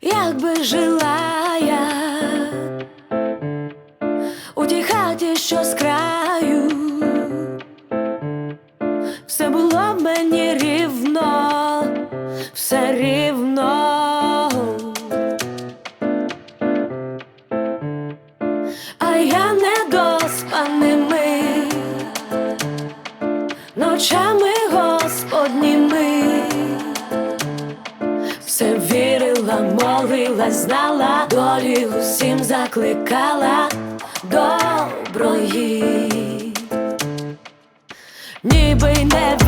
як би жила я у тій хаті, що з краю, все було мені рівно, все рівно. А я недоспаними ночами господніми все молила, знала, долі усім закликала. Доброї, ніби не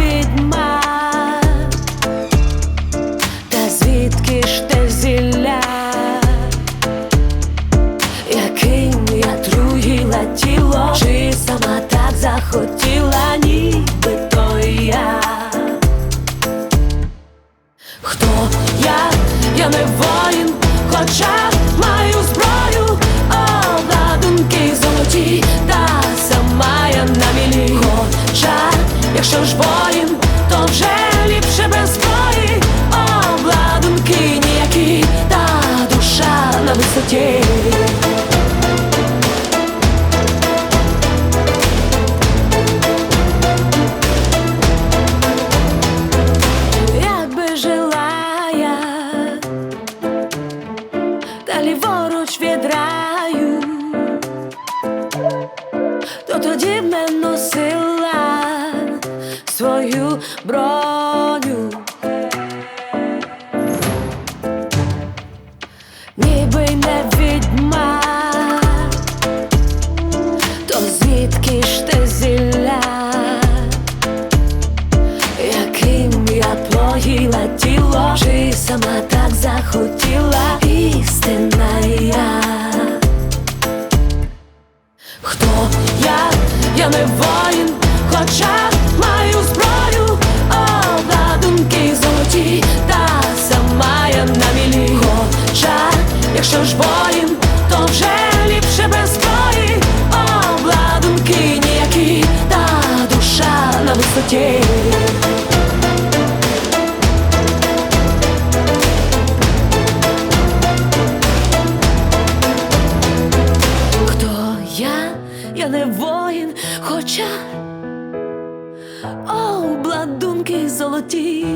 свою броню. Ніби не відьма, то звідки ж те зілля? яким я поїла тіло, чи сама так захотіла істина я. Хто я? Я не воїн, якщо ж воїн, то вже ліпше без зброї, обладунки ніякі, та душа на висоті. Хто я? Я не воїн, хоча обладунки золоті.